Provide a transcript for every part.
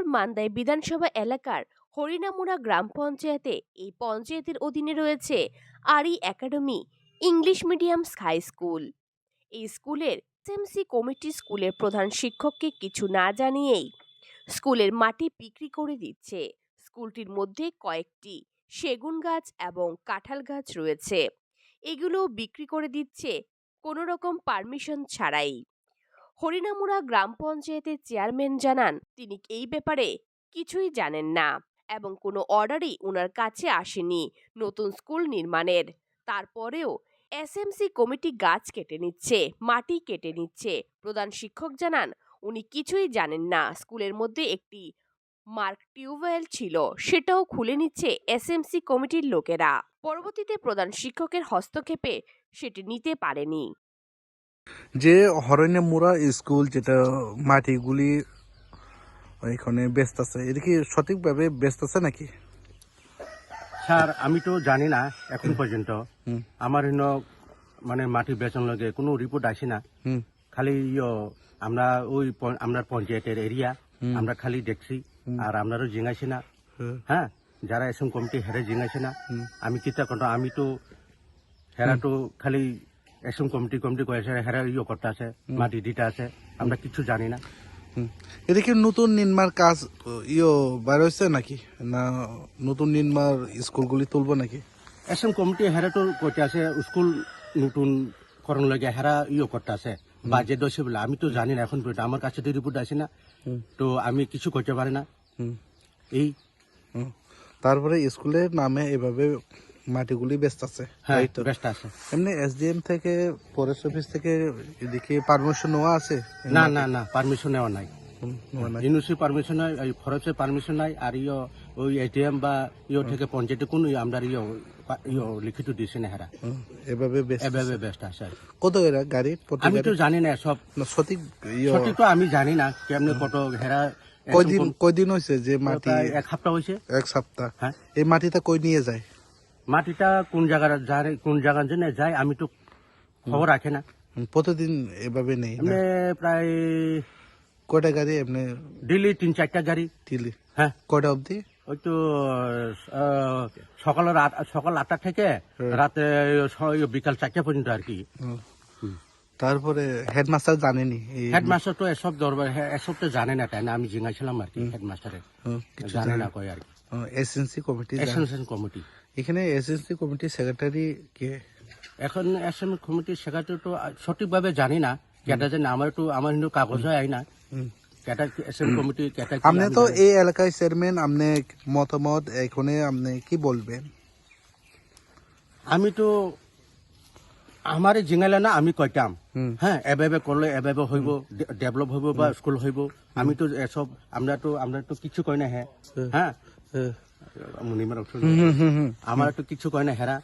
পঞ্চগড় মান্দাই বিধানসভা এলাকার হরিনামুড়া গ্রাম পঞ্চায়েতে এই পঞ্চায়েতের অধীনে রয়েছে Ari academy, English medium high school. এই স্কুলের এসএমসি কমিটি স্কুলের প্রধান শিক্ষককে কিছু না জানিয়েই স্কুলের মাটি বিক্রি করে দিচ্ছে। স্কুলটির মধ্যে কয়েকটি সেগুন গাছ এবং কাঁঠাল গাছ রয়েছে। এগুলো বিক্রি করে দিচ্ছে কোনো রকম পারমিশন ছাড়াই। হরিনামুড়া গ্রাম পঞ্চায়েতের চেয়ারম্যান জানান, তিনি এই ব্যাপারে কিছুই জানেন না এবং কোনো অর্ডারই ওনার কাছে আসেনি নতুন স্কুল নির্মাণের। তারপরেও এসএমসি কমিটি গাছ কেটে নিচ্ছে, মাটি কেটে নিচ্ছে। প্রধান শিক্ষক জানান, উনি কিছুই জানেন না। স্কুলের মধ্যে একটি মার্ক টিউবওয়েল ছিল, সেটাও খুলে নিচ্ছে এসএমসি কমিটির লোকেরা। পরবর্তীতে প্রধান শিক্ষকের হস্তক্ষেপে সেটি নিতে পারেনি। যে হরণ্য মুরা স্কুল যেটা মাটিগুলি এখানে ব্যস্ত আছে এটা কি সঠিকভাবে ব্যস্ত আছে নাকি? স্যার আমি তো জানি না এখন পর্যন্ত। আমার ইন মানে মাটি বেচন লগে কোনো রিপোর্ট আসে না। খালি ইয় আমরা ওই আমরা পঞ্চায়েতের এরিয়া আমরা খালি দেখছি আর আপনারও জিঙাইছি না। হ্যাঁ। যারা এসম কমিটি হেরে জিঙাইছে না। আমি কত আমি তো হেরা তো খালি এসম কমিটি কমিটি কয়েছে হেরা ইয়ে করতে আছে মাটি দিতে আছে আমরা কিছু জানি না। হুম। এটা কি নতুন নির্মাণ কাজ ইয়ে বার হয়েছে নাকি? না নতুন নির্মাণ স্কুলগুলি তুলবো নাকি? এসএম কমিটি হেরা তো করতে আছে স্কুল নতুন করণ লাগে হেরা ইয়ে করতে আছে বাজেট দোষে বলে। আমি তো জানি না এখন পর্যন্ত আমার কাছে তো রিপোর্ট আসে না। তো আমি কিছু করতে পারি না। এই। তারপরে স্কুলের নামে এভাবে মাটিগুলি ব্যস্ত আছে হ্যাঁ তাই তো? বেস্ট আছে। এমনি এসডিএম থেকে ফরেস্ট অফিস থেকে এদিকে পারমিশন নেওয়া আছে? না না না পারমিশন নেওয়া নাই। ইউনিভার্সিটি পারমিশন নাই। ফরেস্টের পারমিশন নাই আর ইয়ে ওই এটিএম বা ইয়ে থেকে পঞ্চায়েতে কোন আমরা ইয়ে ইয়ে লিখিত দিছে না হেরা। এভাবে ব্যস্ত এভাবে বেস্ট আছে কত এরা গাড়ি আমি তো জানি না সব। সঠিক সঠিক তো আমি জানি না কেমনে কত হেরা কয়দিন কয়দিন হয়েছে যে মাটি? এক সপ্তাহ হয়েছে এক সপ্তাহ। হ্যাঁ। এই মাটিটা কই নিয়ে যায়? মাটিটা কোন জায়গার যায় কোন জায়গার জন্য যায় আমি তো খবর রাখে না। প্রতিদিন এভাবে নেই এমনি প্রায় কয়টা গাড়ি এমনি? ডেলি তিন চারটা গাড়ি। তিলি হ্যাঁ। কয়টা অবধি? ওই তো আট- সকাল আটটা থেকে রাতে ছ- বিকাল চারটা পর্যন্ত আর কি। তারপরে হেডমাস্টার জানেনি? হেডমাস্টার তো এসব দরবার হ্যাঁ, এসব তো জানে না তাই না আমি জিজ্ঞাসিলাম আর কি হেডমাস্টারের। কিছু জানে না কয় আর কি। SNC committee. এসেনশন কমিটি। এখানে এসএনসি কমিটি সেক্রেটারি কে? এখন এসএম কমিটির সেক্রেটারি তো সঠিকভাবে জানি না। কেটা জানি আমার তো আমার কিন্তু কাগজ হয় না। কেটা এসএম কমিটি কেটা আপনি আমি তো। এই এলাকায় চেয়ারম্যান আপনি মতামত এখানে আপনি কি বলবেন? আমি তো আমার জিঙালে না আমি কইতাম। হ্যাঁ এভাবে করলে এভাবে হইব ডেভেলপ হইব বা স্কুল হইব। আমি তো এসব আমরা তো আমরা তো কিছু কই না হ্যাঁ হ্যাঁ। আমার তো কিছু কয় না হেরা।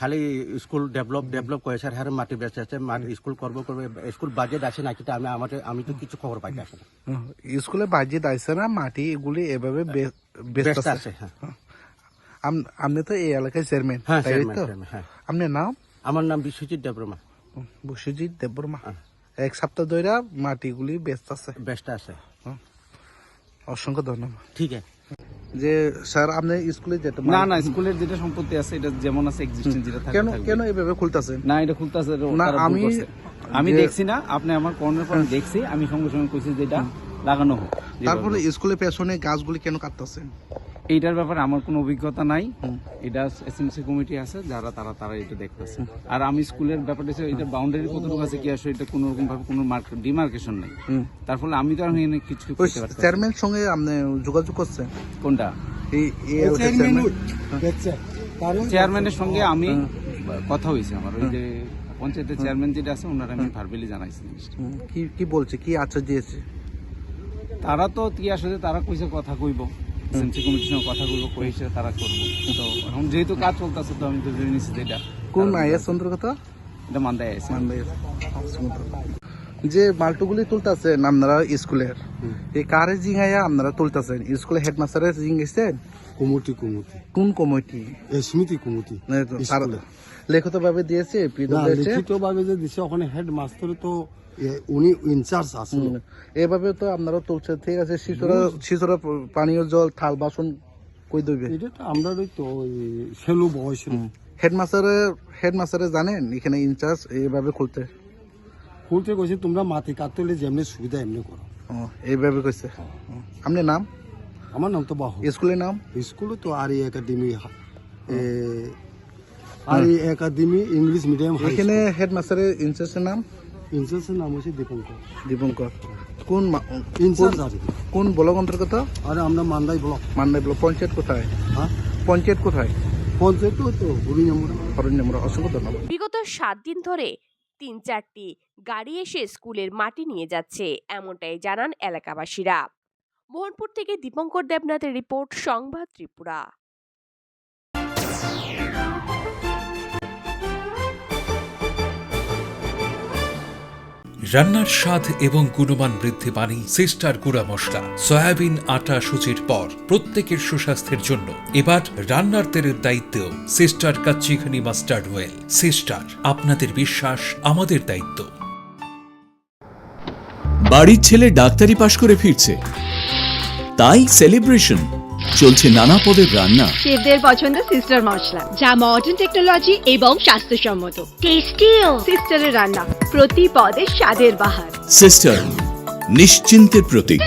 খালি স্কুল ডেভেলপ ডেভেলপ করেছে আর হেরা মাটি বেঁচে আছে স্কুল করব করবে। স্কুল বাজেট আছে নাকি তা আমি আমার আমি তো কিছু খবর পাই না স্কুলে বাজেট আছে না মাটি এগুলি এভাবে ব্যস্ত ব্যস্ত আছে। হ্যাঁ। আপনি তো এই এলাকায় চেয়ারম্যান হ্যাঁ তাই তো? হ্যাঁ। আপনার নাম? আমার নাম বিশ্বজিৎ দেবরমা বসুজিৎ দেববর্মা। হ্যাঁ। এক সপ্তাহ ধরে মাটিগুলি ব্যস্ত আছে। বেস্ট আছে। অসংখ্য ধন্যবাদ। ঠিক আছে। যে স্যার আপনি স্কুলে যেতে না না স্কুলের যেটা সম্পত্তি আছে এটা যেমন আছে এক্সিস্টেন্ট যেটা থাকে কেন কেন এইভাবে খুলতাছে না এটা খুলতাছে না, আমি- আমি দেখছি না আপনি আমার কর্নার পর দেখছি আমি সঙ্গে সঙ্গে কইছি যে এটা লাগানো হোক। তারপরে। স্কুলের পেছনে গাছগুলি কেন কাটতেছেন? এইটার ব্যাপারে আমার কোনো অভিজ্ঞতা নাই। এটা এসএমসি কমিটি আছে যারা তারা তারা এটা দেখতেছে। আর আমি স্কুলের ব্যাপারটা হচ্ছে এটা বাউন্ডারি কতটুকু আছে কি আসে এটা কোনো রকম ভাবে কোনো ডিমার্কেশন নেই। তার ফলে আমি তো আর এখানে কিছু করতে পারছি চেয়ারম্যান সঙ্গে আপনি যোগাযোগ করছেন? কোনটা? এই এই চেয়ারম্যান চেয়ারম্যানের সঙ্গে আমি কথা হয়েছে আমার। ওই যে পঞ্চায়েতের চেয়ারম্যান যেটা আছে ওনারা আমি ভার্বেলি জানাইছি কি কি বলছে? কি আচ্ছা দিয়েছে? তারা তো কি আসলে তারা কইছে কথা কইব। এসএমসি কমিটির সঙ্গে কথা কইব কইছে তারা করব। তো এখন যেহেতু কাজ চলতেছে তো আমি তো জেনে নিচ্ছি যে কোন আইএস অন্তর্গত? এটা মান্দায় আছে মানবাই যে মালটুগুলি তুলতেছেন আপনারা স্কুলের এই কারে জিঙাইয়া আপনারা তুলতেছেন? স্কুলে হেডমাস্টারের জিঙ্গাইছেন? কুমুটি কুমুটি। কোন কমিটি? এই স্মৃতি কুমুটি লিখিত ভাবে দিয়েছে লিখিত ভাবে যে দিছে ওখানে হেড মাস্টার তো উনি ইনচার্জ আছেন এভাবে তো আপনারা তুলছে ঠিক আছে শিশুরা শিশুরা পানীয় জল থাল বাসন কই দইবে? এটা তো আমরা তো ওই সেলু বয়স হেডমাস্টারে হেডমাস্টারে জানেন এখানে ইনচার্জ এইভাবে খুলতে? খুলতে কইছে তোমরা মাটি কাটতে হলে যেমনি সুবিধা এমনি করো। এইভাবে কইছে? আপনার নাম? আমার নাম তো বাহু। স্কুলের নাম? স্কুলে তো আর একাডেমি আর একাডেমি ইংলিশ মিডিয়াম এখানে হেডমাস্টারের ইনচার্জের নাম? ইনচার্জের নাম হচ্ছে দীপঙ্কর। দীপঙ্কর। কোন ইনচার্জ কোন- আর। কি। কোন ব্লক অন্তর্গত আর আমরা মান্দাই ব্লক। মান্দাই ব্লক। পঞ্চায়েত কোথায়? হ্যাঁ? পঞ্চায়েত কোথায়? পঞ্চায়েত তো হরি নম্বর হরণ্যমরা অসংখ্য ধন্যবাদ। বিগত সাত দিন ধরে তিন চারটি গাড়ি এসে স্কুলের মাটি নিয়ে যাচ্ছে এমনটাই জানান এলাকাবাসীরা। মোহনপুর থেকে দীপঙ্কর দেবনাথের রিপোর্ট সংবাদ ত্রিপুরা। রান্নার স্বাদ এবং গুণমান বৃদ্ধি পানি সিস্টার গুঁড়া মশলা, সয়াবিন আটা সুজির পর প্রত্যেকের সুস্বাস্থ্যের জন্য। এবার রান্নার তেলের দায়িত্বেও সিস্টার কাচ্চিখানি মাস্টার্ড ওয়েল, সিস্টার, আপনাদের বিশ্বাস, আমাদের দায়িত্ব। বাড়ির ছেলে ডাক্তারি পাশ করে ফিরছে। তাই সেলিব্রেশন। চলছে নানা পদের রান্না। শেফদের পছন্দ সিস্টার মশলা যা মডার্ন টেকনোলজি এবং স্বাস্থ্যসম্মত। টেস্টিও সিস্টারের রান্না প্রতি পদে স্বাদের বাহার। সিস্টার নিশ্চিন্তের প্রতীক।